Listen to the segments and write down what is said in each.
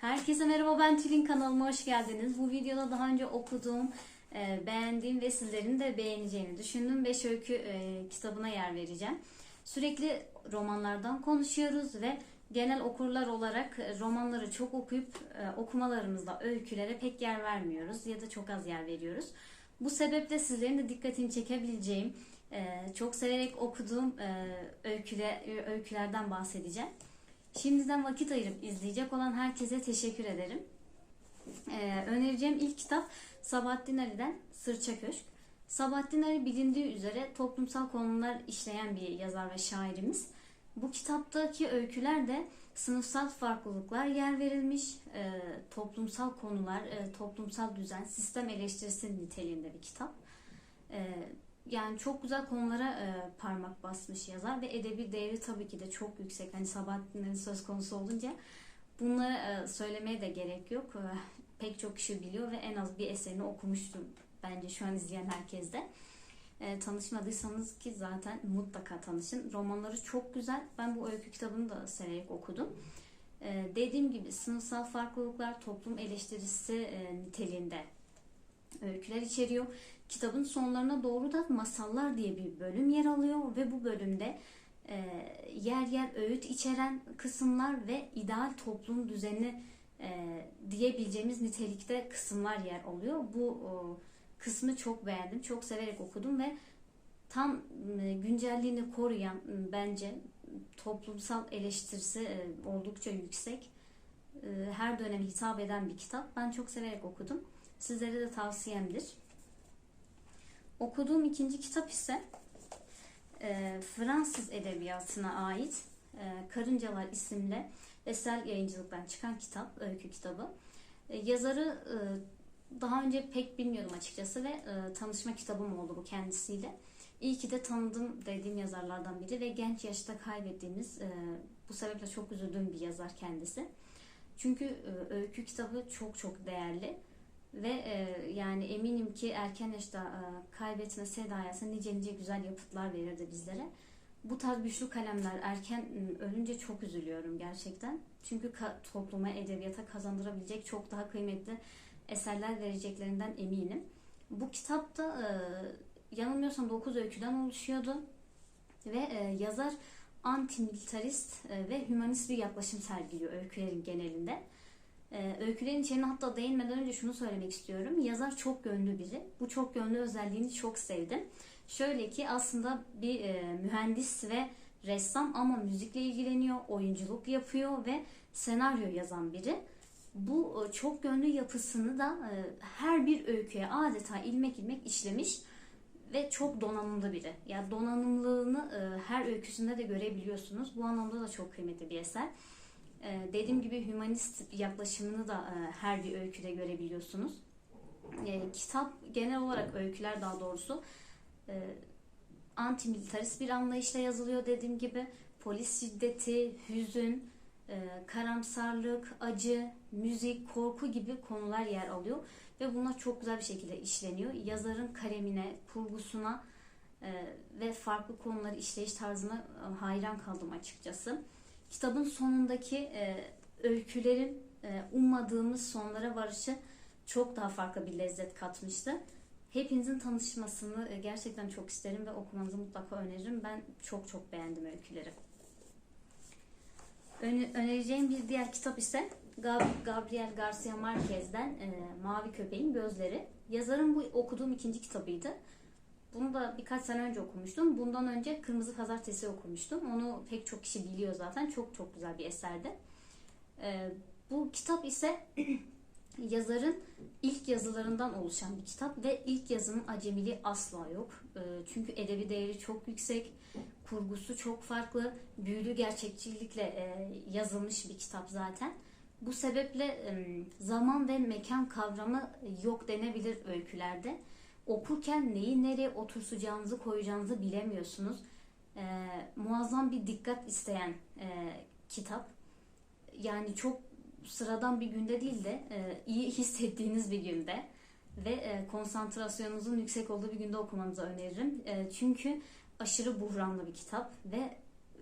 Herkese merhaba ben Tülin kanalıma hoş geldiniz. Bu videoda daha önce okuduğum, e, beğendiğim ve sizlerin de beğeneceğini düşündüğüm 5 öykü e, kitabına yer vereceğim. Sürekli romanlardan konuşuyoruz ve genel okurlar olarak e, romanları çok okuyup okumalarımızda öykülere pek yer vermiyoruz ya da çok az yer veriyoruz. Bu sebeple sizlerin de dikkatini çekebileceğim, çok severek okuduğum öyküle, öykülerden bahsedeceğim. Şimdiden vakit ayırıp izleyecek olan herkese teşekkür ederim. Ee, önereceğim ilk kitap Sabahattin Ali'den Sırça Köşk. Sabahattin Ali bilindiği üzere toplumsal konular işleyen bir yazar ve şairimiz. Bu kitaptaki öyküler de sınıfsal farklılıklar yer verilmiş, e, toplumsal konular, e, toplumsal düzen, sistem eleştirisi niteliğinde bir kitap. E, yani çok güzel konulara e, parmak basmış yazar ve edebi değeri tabii ki de çok yüksek. Hani Sabahattin'in söz konusu olunca bunları e, söylemeye de gerek yok. E, pek çok kişi biliyor ve en az bir eserini okumuştur bence şu an izleyen herkes de. E, tanışmadıysanız ki zaten mutlaka tanışın. Romanları çok güzel. Ben bu öykü kitabını da severek okudum. E, dediğim gibi sınıfsal farklılıklar, toplum eleştirisi e, niteliğinde öyküler içeriyor. Kitabın sonlarına doğru da masallar diye bir bölüm yer alıyor ve bu bölümde e, yer yer öğüt içeren kısımlar ve ideal toplum düzeni e, diyebileceğimiz nitelikte kısımlar yer alıyor. Bu o, kısmı çok beğendim, çok severek okudum ve tam e, güncelliğini koruyan e, bence toplumsal eleştirisi e, oldukça yüksek. E, her döneme hitap eden bir kitap. Ben çok severek okudum. Sizlere de tavsiyemdir. Okuduğum ikinci kitap ise e, Fransız edebiyatına ait e, Karıncalar isimli Esel Yayıncılık'tan çıkan kitap, öykü kitabı. E, yazarı e, daha önce pek bilmiyordum açıkçası ve e, tanışma kitabım oldu bu kendisiyle. İyi ki de tanıdım dediğim yazarlardan biri ve genç yaşta kaybettiğimiz e, bu sebeple çok üzüldüğüm bir yazar kendisi. Çünkü e, öykü kitabı çok çok değerli ve e, yani eminim ki erken yaşta e, kaybetmesi hayatında nice nice güzel yapıtlar verirdi bizlere. Bu tarz güçlü kalemler erken ölünce çok üzülüyorum gerçekten. Çünkü topluma, edebiyata kazandırabilecek çok daha kıymetli eserler vereceklerinden eminim. Bu kitapta e, yanılmıyorsam 9 öyküden oluşuyordu. Ve e, yazar antimilitarist e, ve hümanist bir yaklaşım sergiliyor öykülerin genelinde. Ee, öykülerin içeriğine hatta değinmeden önce şunu söylemek istiyorum. Yazar çok gönlü biri. Bu çok gönlü özelliğini çok sevdim. Şöyle ki aslında bir e, mühendis ve ressam ama müzikle ilgileniyor, oyunculuk yapıyor ve senaryo yazan biri. Bu e, çok gönlü yapısını da e, her bir öyküye adeta ilmek ilmek işlemiş ve çok donanımlı biri. Yani donanımlılığını e, her öyküsünde de görebiliyorsunuz. Bu anlamda da çok kıymetli bir eser. Ee, dediğim gibi hümanist yaklaşımını da e, her bir öyküde görebiliyorsunuz. Ee, kitap genel olarak öyküler daha doğrusu e, antimilitarist bir anlayışla yazılıyor dediğim gibi. Polis şiddeti, hüzün, e, karamsarlık, acı, müzik, korku gibi konular yer alıyor. Ve bunlar çok güzel bir şekilde işleniyor. Yazarın kalemine, kurgusuna ve farklı konuları işleyiş tarzına hayran kaldım açıkçası kitabın sonundaki e, öykülerin e, ummadığımız sonlara varışı çok daha farklı bir lezzet katmıştı. Hepinizin tanışmasını e, gerçekten çok isterim ve okumanızı mutlaka öneririm. Ben çok çok beğendim öyküleri. Öne, önereceğim bir diğer kitap ise Gabriel Garcia Marquez'den e, Mavi Köpeğin Gözleri. Yazarın bu okuduğum ikinci kitabıydı. Bunu da birkaç sene önce okumuştum. Bundan önce Kırmızı Pazartesi okumuştum. Onu pek çok kişi biliyor zaten. Çok çok güzel bir eserdi. Ee, bu kitap ise yazarın ilk yazılarından oluşan bir kitap ve ilk yazının acemiliği asla yok. Ee, çünkü edebi değeri çok yüksek, kurgusu çok farklı, büyülü gerçekçilikle e, yazılmış bir kitap zaten. Bu sebeple e, zaman ve mekan kavramı yok denebilir öykülerde okurken neyi nereye oturtacağınızı koyacağınızı bilemiyorsunuz. E, muazzam bir dikkat isteyen e, kitap. Yani çok sıradan bir günde değil de e, iyi hissettiğiniz bir günde ve e, konsantrasyonunuzun yüksek olduğu bir günde okumanızı öneririm. E, çünkü aşırı buhranlı bir kitap ve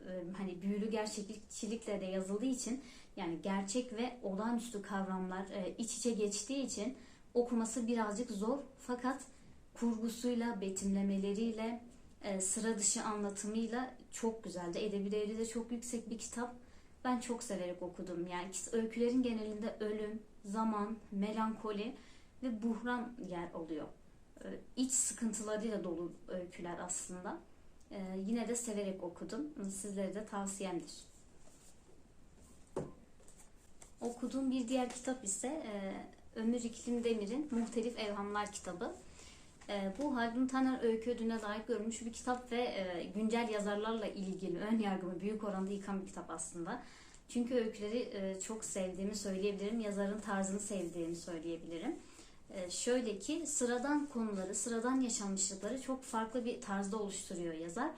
e, hani büyülü gerçekçilikle de yazıldığı için Yani gerçek ve olağanüstü kavramlar e, iç içe geçtiği için okuması birazcık zor fakat kurgusuyla, betimlemeleriyle, e, sıra dışı anlatımıyla çok güzeldi. Edebi değeri de çok yüksek bir kitap. Ben çok severek okudum. Yani öykülerin genelinde ölüm, zaman, melankoli ve buhran yer alıyor. E, iç sıkıntılarıyla dolu öyküler aslında. E, yine de severek okudum. Sizlere de tavsiyemdir. Okuduğum bir diğer kitap ise e, Ömür İklim Demir'in Muhtelif Evhamlar kitabı. E, bu Haldun Taner öykü ödülüne layık görülmüş bir kitap ve e, güncel yazarlarla ilgili ön yargımı büyük oranda yıkan bir kitap aslında. Çünkü öyküleri e, çok sevdiğimi söyleyebilirim. Yazarın tarzını sevdiğimi söyleyebilirim. E, şöyle ki sıradan konuları, sıradan yaşanmışlıkları çok farklı bir tarzda oluşturuyor yazar.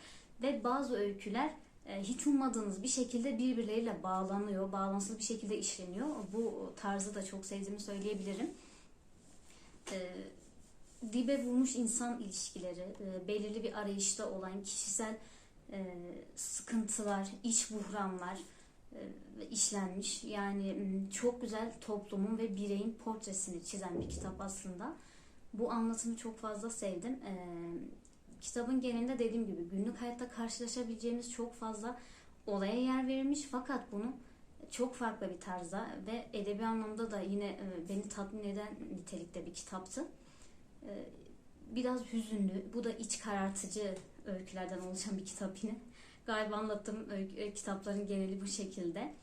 Ve bazı öyküler hiç ummadığınız bir şekilde birbirleriyle bağlanıyor, bağlantısız bir şekilde işleniyor. Bu tarzı da çok sevdiğimi söyleyebilirim. Dibe vurmuş insan ilişkileri, e, belirli bir arayışta olan kişisel e, sıkıntılar, iç buhranlar e, işlenmiş. Yani çok güzel toplumun ve bireyin portresini çizen bir kitap aslında. Bu anlatımı çok fazla sevdim. Kitabın genelinde dediğim gibi günlük hayatta karşılaşabileceğimiz çok fazla olaya yer verilmiş fakat bunu çok farklı bir tarzda ve edebi anlamda da yine beni tatmin eden nitelikte bir kitaptı. E, biraz hüzünlü, bu da iç karartıcı öykülerden oluşan bir kitap yine. Galiba anlattığım öykü, kitapların geneli bu şekilde.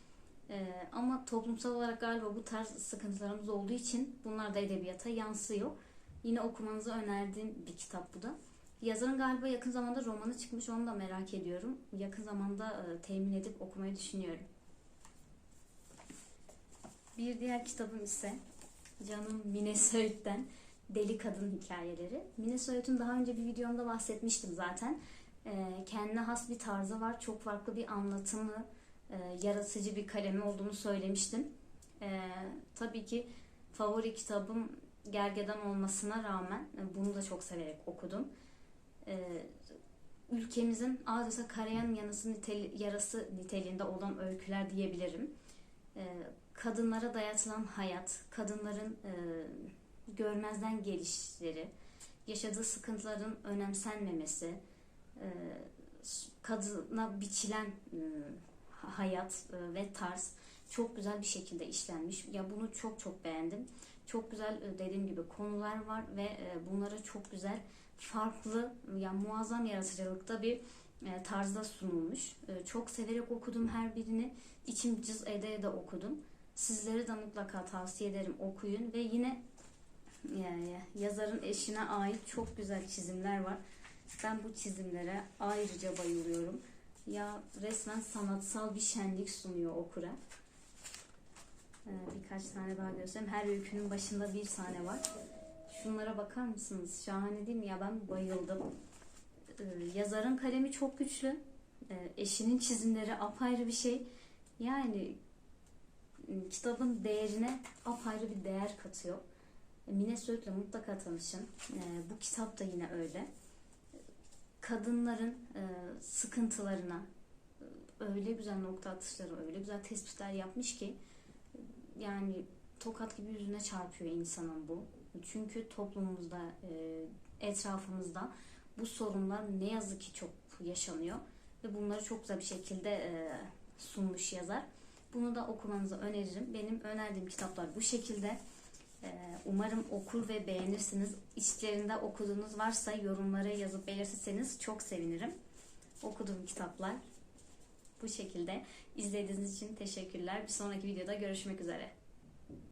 E, ama toplumsal olarak galiba bu tarz sıkıntılarımız olduğu için bunlar da edebiyata yansıyor. Yine okumanızı önerdiğim bir kitap bu da. Yazarın galiba yakın zamanda romanı çıkmış onu da merak ediyorum. Yakın zamanda e, temin edip okumayı düşünüyorum. Bir diğer kitabım ise Canım Mine Söğüt'ten Deli Kadın Hikayeleri. Mine Söğüt'ün daha önce bir videomda bahsetmiştim zaten. E, kendine has bir tarzı var. Çok farklı bir anlatımı, e, yaratıcı bir kalemi olduğunu söylemiştim. E, tabii ki favori kitabım Gergedan olmasına rağmen e, bunu da çok severek okudum e, ülkemizin adeta karayan yanası nitel, yarası niteliğinde olan öyküler diyebilirim. E, kadınlara dayatılan hayat, kadınların e, görmezden gelişleri, yaşadığı sıkıntıların önemsenmemesi, e, kadına biçilen e, hayat e, ve tarz çok güzel bir şekilde işlenmiş. Ya bunu çok çok beğendim. Çok güzel dediğim gibi konular var ve bunlara çok güzel farklı yani muazzam yaratıcılıkta bir tarzda sunulmuş. Çok severek okudum her birini. İçim cız ede ede okudum. Sizlere de mutlaka tavsiye ederim okuyun ve yine yani yazarın eşine ait çok güzel çizimler var. Ben bu çizimlere ayrıca bayılıyorum. Ya resmen sanatsal bir şenlik sunuyor okura. Ee, birkaç tane daha göstereyim. Her öykünün başında bir tane var. Şunlara bakar mısınız? Şahane değil mi? Ya ben bayıldım. Ee, yazarın kalemi çok güçlü. Ee, eşinin çizimleri apayrı bir şey. Yani ıı, kitabın değerine apayrı bir değer katıyor. Mine Söğüt'le mutlaka tanışın. Ee, bu kitap da yine öyle. Kadınların e, sıkıntılarına e, öyle güzel nokta atışları, öyle güzel tespitler yapmış ki yani tokat gibi yüzüne çarpıyor insanın bu. Çünkü toplumumuzda, e, etrafımızda bu sorunlar ne yazık ki çok yaşanıyor ve bunları çok güzel bir şekilde sunmuş yazar. Bunu da okumanızı öneririm. Benim önerdiğim kitaplar bu şekilde. E, umarım okur ve beğenirsiniz. İçlerinde okuduğunuz varsa yorumlara yazıp belirtirseniz çok sevinirim. Okuduğum kitaplar bu şekilde. İzlediğiniz için teşekkürler. Bir sonraki videoda görüşmek üzere.